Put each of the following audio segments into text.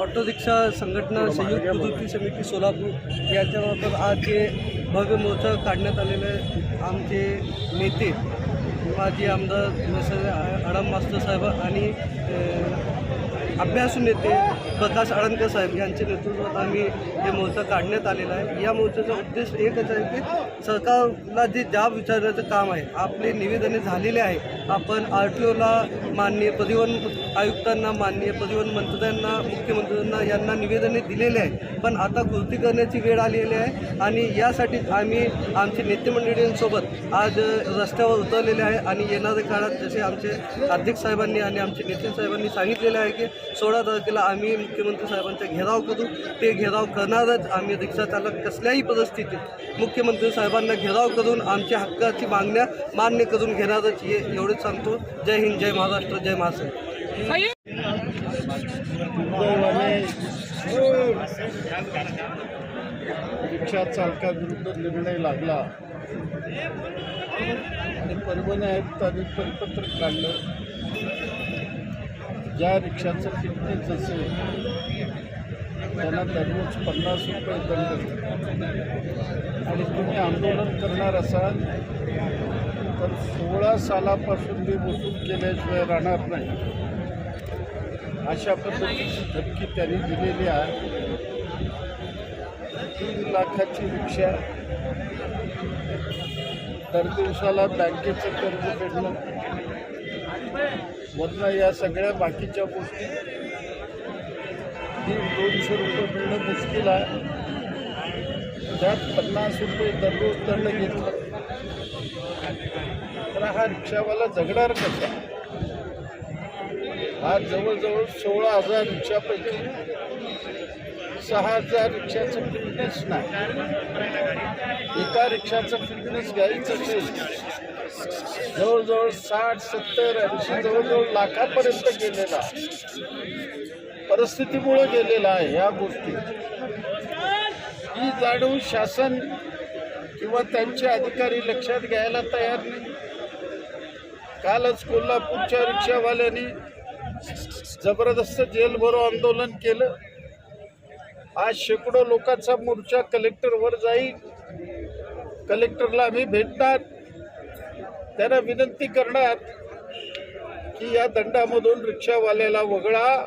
Auto rickshaw संघटना संयुक्त कृती समिती सोलापूर याच्याबाबत आज जे भव्य मोर्चा काढण्यात आलेलं आहे. आमचे नेते माजी आमदार सर आडम मास्टर साहेब आणि अभ्यासू नेते प्रकाश आळंदकर साहेब यांच्या नेतृत्वात आम्ही हे मोर्चा काढण्यात आलेला आहे. या मोर्चाचा उद्देश एकच आहे की सरकारला जे जाब विचारण्याचं काम आहे आपले निवेदने झालेले आहे आपण आर टी ओला माननीय परिवहन आयुक्तांना माननीय परिवहन मंत्र्यांना मुख्यमंत्र्यांना यांना निवेदने दिलेले आहे पण आता कृती करण्याची वेळ आलेली आहे आणि यासाठी आम्ही आमचे नेतेमंडळींसोबत आज रस्त्यावर उतरलेले आहे आणि येणाऱ्या काळात जसे आमचे अध्यक्ष साहेबांनी आणि आमचे नितीन साहेबांनी सांगितलेले आहे की सोळा तारखेला आम्ही मुख्यमंत्री साहेबांचा घेराव करू ते घेराव करणारच आम्ही रिक्षा चालक कसल्याही परिस्थितीत मुख्यमंत्री साहेबांना घेराव करून आमच्या हक्काची मागण्या मान्य करून घेणारच हे एवढंच सांगतो. जय हिंद जय महाराष्ट्र जय महासाहेब रिक्षा चालकाविरुद्ध निर्णय लागला. आणि परभणी आयुक्तांनी परिपत्रक काढलं. ज्या रिक्षाचं फिटनेस असेल त्यांना दररोज पन्नास रुपये दंड. आणि तुम्ही आंदोलन करणार असाल तर सोळा सालापासून मी वसूल केल्याशिवाय राहणार नाही. अशा पद्धतीची धमकी त्यांनी दिलेली आहे. तीन लाखाची रिक्षा. दर दिवसाला बँकेचं कर्ज फेडणं. वरनं या सगळ्या बाकीच्या गोष्टी ती दोनशे रुपये मिळणं मुश्किल आहे. त्यात पन्नास रुपये दररोज दंड घेतलं. तर हा रिक्षावाला जगणार कसा? हा जवळजवळ सोळा हजार रिक्षापैकी सहा हजार रिक्षाचं फिटनेस नाही. एका रिक्षाचं फिटनेस घ्यायचं असेल जवळजवळ साठ सत्तर ऐंशी जवळजवळ लाखापर्यंत गेलेला. परिस्थितीमुळे गेलेला आहे ह्या गोष्टी. ही जाणून शासन किंवा त्यांचे अधिकारी लक्षात घ्यायला तयार नाही. कालच कोल्हापूरच्या रिक्षावाल्यांनी जबरदस्त जेलभरो आंदोलन केलं. आज शेकडो लोकांचा मोर्चा कलेक्टरवर जाईल. कलेक्टरला आम्ही भेटणार. त्यांना विनंती करणार की या दंडामधून रिक्षावाल्याला वगळा.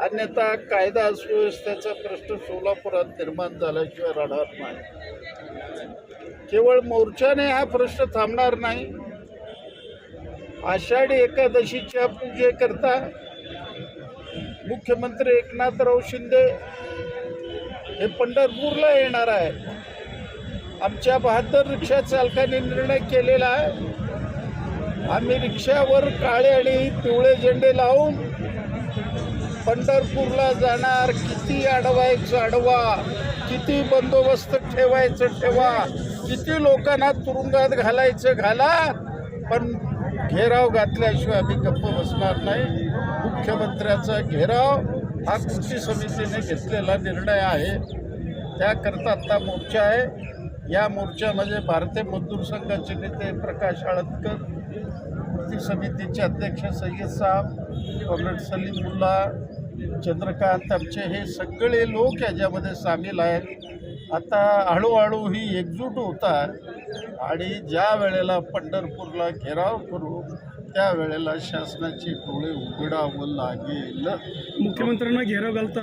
अन्यथा कायदा सुव्यवस्थेचा प्रश्न सोलापुरात निर्माण झाल्याशिवाय राहणार नाही. केवळ मोर्चाने हा प्रश्न थांबणार नाही. आषाढी एकादशीच्या पूजेकरता मुख्यमंत्री एकनाथराव शिंदे हे पंढरपूरला येणार आहे आमच्या बहात्तर रिक्षा चालकांनी निर्णय केलेला आहे. आम्ही रिक्षावर काळे आणि पिवळे झेंडे लावून पंढरपूरला जाणार. किती अडवायचं अडवा किती बंदोबस्त ठेवायचं ठेवा किती लोकांना तुरुंगात घालायचं घाला. पण घेराव घातल्याशिवाय आम्ही गप्प बसणार नाही. मुख्यमंत्र्याचा घेराव हा कृती समितीने घेतलेला निर्णय आहे. त्याकरता आत्ता मोर्चा आहे. या मोर्चामध्ये म्हणजे भारतीय मजदूर संघाचे नेते प्रकाश आळतकर कृती समितीचे अध्यक्ष सय्यद साहेब कॉम्रेड सलीमुल्ला चंद्रकांत आमचे हे सगळे लोक याच्यामध्ये सामील आहेत. आता हळूहळू ही एकजूट होता आणि ज्या वेळेला पंढरपूरला घेराव करू त्यावेळेला शासनाचे डोळे उघडावं लागेल. मुख्यमंत्र्यांना घेराव घालता